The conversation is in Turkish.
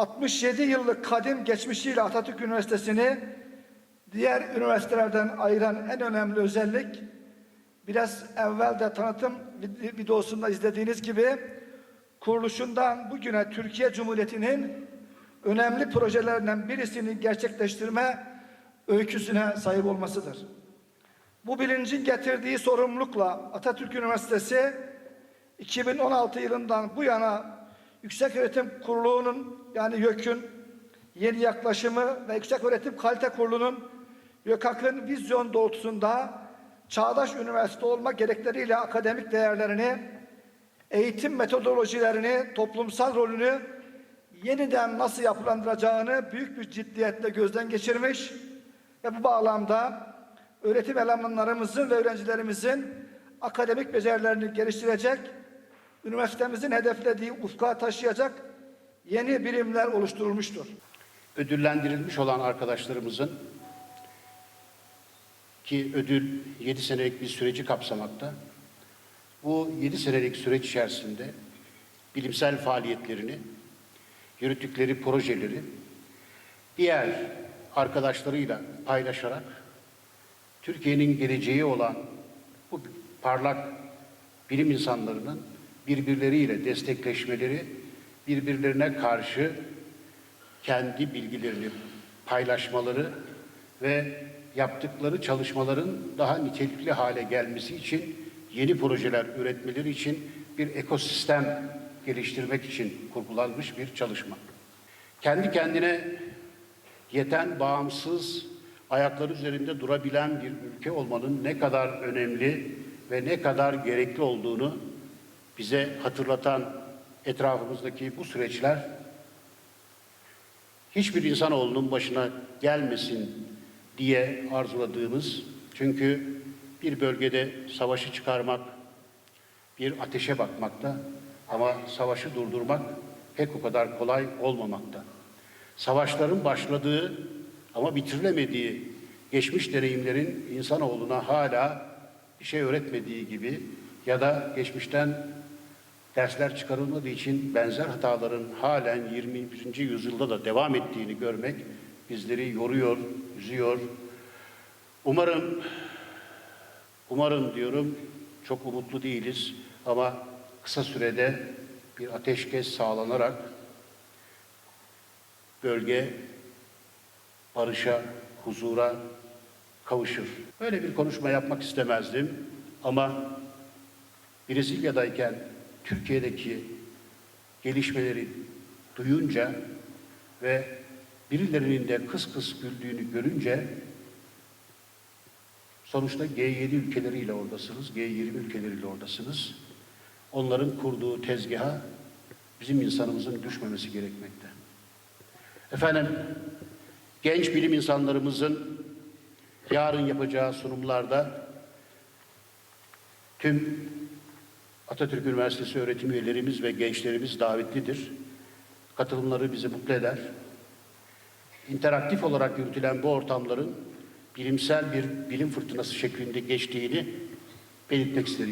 67 yıllık kadim geçmişiyle Atatürk Üniversitesi'ni diğer üniversitelerden ayıran en önemli özellik biraz evvel de tanıtım vid- videosunda izlediğiniz gibi kuruluşundan bugüne Türkiye Cumhuriyeti'nin önemli projelerinden birisini gerçekleştirme öyküsüne sahip olmasıdır. Bu bilincin getirdiği sorumlulukla Atatürk Üniversitesi 2016 yılından bu yana Yüksek Öğretim Kurulu'nun yani YÖK'ün yeni yaklaşımı ve Yüksek Öğretim Kalite Kurulu'nun YÖKAK'ın vizyon doğrultusunda çağdaş üniversite olma gerekleriyle akademik değerlerini, eğitim metodolojilerini, toplumsal rolünü yeniden nasıl yapılandıracağını büyük bir ciddiyetle gözden geçirmiş ve bu bağlamda öğretim elemanlarımızın ve öğrencilerimizin akademik becerilerini geliştirecek, üniversitemizin hedeflediği ufka taşıyacak yeni birimler oluşturulmuştur. ödüllendirilmiş olan arkadaşlarımızın ki ödül 7 senelik bir süreci kapsamakta. Bu 7 senelik süreç içerisinde bilimsel faaliyetlerini, yürüttükleri projeleri diğer arkadaşlarıyla paylaşarak Türkiye'nin geleceği olan bu parlak bilim insanlarının birbirleriyle destekleşmeleri, birbirlerine karşı kendi bilgilerini paylaşmaları ve yaptıkları çalışmaların daha nitelikli hale gelmesi için yeni projeler üretmeleri için bir ekosistem geliştirmek için kurgulanmış bir çalışma. Kendi kendine yeten, bağımsız, ayakları üzerinde durabilen bir ülke olmanın ne kadar önemli ve ne kadar gerekli olduğunu bize hatırlatan etrafımızdaki bu süreçler hiçbir insanoğlunun başına gelmesin diye arzuladığımız çünkü bir bölgede savaşı çıkarmak bir ateşe bakmakta ama savaşı durdurmak pek o kadar kolay olmamakta. Savaşların başladığı ama bitirilemediği geçmiş deneyimlerin insanoğluna hala bir şey öğretmediği gibi ya da geçmişten dersler çıkarılmadığı için benzer hataların halen 21. yüzyılda da devam ettiğini görmek bizleri yoruyor, üzüyor. Umarım, umarım diyorum çok umutlu değiliz ama kısa sürede bir ateşkes sağlanarak bölge barışa, huzura kavuşur. Böyle bir konuşma yapmak istemezdim ama Brezilya'dayken Türkiye'deki gelişmeleri duyunca ve birilerinin de kıs kıs güldüğünü görünce sonuçta G7 ülkeleriyle oradasınız, G20 ülkeleriyle oradasınız. Onların kurduğu tezgaha bizim insanımızın düşmemesi gerekmekte. Efendim, genç bilim insanlarımızın yarın yapacağı sunumlarda tüm Atatürk Üniversitesi öğretim üyelerimiz ve gençlerimiz davetlidir. Katılımları bizi mutlu eder. İnteraktif olarak yürütülen bu ortamların bilimsel bir bilim fırtınası şeklinde geçtiğini belirtmek isterim.